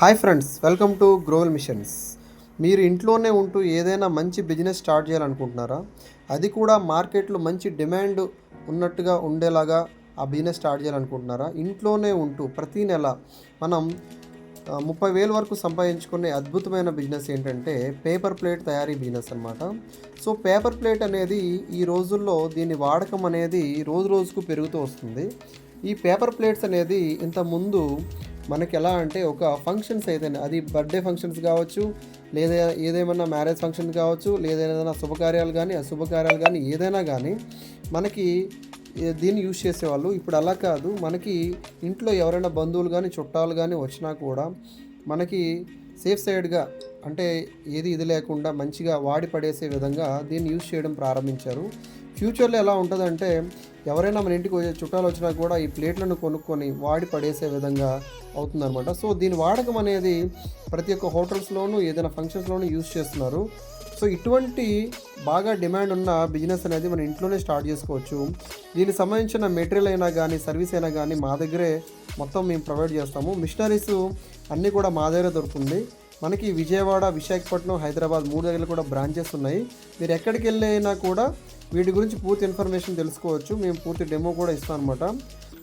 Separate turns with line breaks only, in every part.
Hi friends welcome to global missions. మీరు ఇంట్లోనే ఉంటూ ఏదైనా మంచి బిజినెస్ స్టార్ట్ చేయాలనుకుంటున్నారా? అది కూడా మార్కెట్లో మంచి డిమాండ్ ఉన్నట్టుగా ఉండేలాగా ఆ బిజినెస్ స్టార్ట్ చేయాలనుకుంటున్నారా? ఇంట్లోనే ఉంటూ ప్రతి నెల మనం ముప్పై వేల వరకు సంపాదించుకునే అద్భుతమైన బిజినెస్ ఏంటంటే పేపర్ ప్లేట్ తయారీ బిజినెస్ అనమాట సో పేపర్ ప్లేట్ అనేది ఈ రోజుల్లో దీని వాడకం అనేది రోజు రోజుకు పెరుగుతూ వస్తుంది. ఈ పేపర్ ప్లేట్స్ అనేది ఇంత ముందు మనకి ఎలా అంటే ఒక ఫంక్షన్స్ ఏదైనా అది బర్త్డే ఫంక్షన్స్ కావచ్చు లేదా ఏదేమన్నా మ్యారేజ్ ఫంక్షన్ కావచ్చు లేదా ఏదైనా శుభకార్యాలు కానీ అశుభకార్యాలు కానీ ఏదైనా కానీ మనకి దీన్ని యూజ్ చేసేవాళ్ళు. ఇప్పుడు అలా కాదు మనకి ఇంట్లో ఎవరైనా బంధువులు కానీ చుట్టాలు కానీ వచ్చినా కూడా మనకి సేఫ్ సైడ్గా అంటే ఏది ఇది లేకుండా మంచిగా వాడి పడేసే విధంగా దీన్ని యూజ్ చేయడం ప్రారంభించారు. ఫ్యూచర్లో ఎలా ఉంటుందంటే ఎవరైనా మన ఇంటికి చుట్టాలు వచ్చినా కూడా ఈ ప్లేట్లను కొనుక్కొని వాడి పడేసే విధంగా అవుతుందన్నమాట. సో దీని వాడకం అనేది ప్రతి ఒక్క హోటల్స్లోనూ ఏదైనా ఫంక్షన్స్లోనూ యూజ్ చేస్తున్నారు. సో ఇటువంటి బాగా డిమాండ్ ఉన్న బిజినెస్ అనేది మన ఇంట్లోనే స్టార్ట్ చేసుకోవచ్చు. దీనికి సంబంధించిన మెటీరియల్ అయినా కానీ సర్వీస్ అయినా కానీ మా దగ్గరే మొత్తం మేము ప్రొవైడ్ చేస్తాము. మిషనరీస్ అన్నీ కూడా మా దగ్గర దొరుకుతుంది. మనకి విజయవాడ విశాఖపట్నం హైదరాబాద్ మూడు దగ్గర కూడా బ్రాంచెస్ ఉన్నాయి. మీరు ఎక్కడికి వెళ్ళైనా కూడా వీటి గురించి పూర్తి ఇన్ఫర్మేషన్ తెలుసుకోవచ్చు. మేము పూర్తి డెమో కూడా ఇస్తాం అనమాట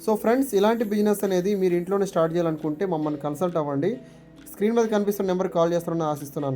సో ఫ్రెండ్స్ ఇలాంటి బిజినెస్ అనేది మీరు ఇంట్లోనే స్టార్ట్ చేయాలనుకుంటే మమ్మల్ని కన్సల్ట్ అవ్వండి. స్క్రీన్ మీద కనిపిస్తున్న నెంబర్ కాల్ చేస్తారని ఆశిస్తున్నాను.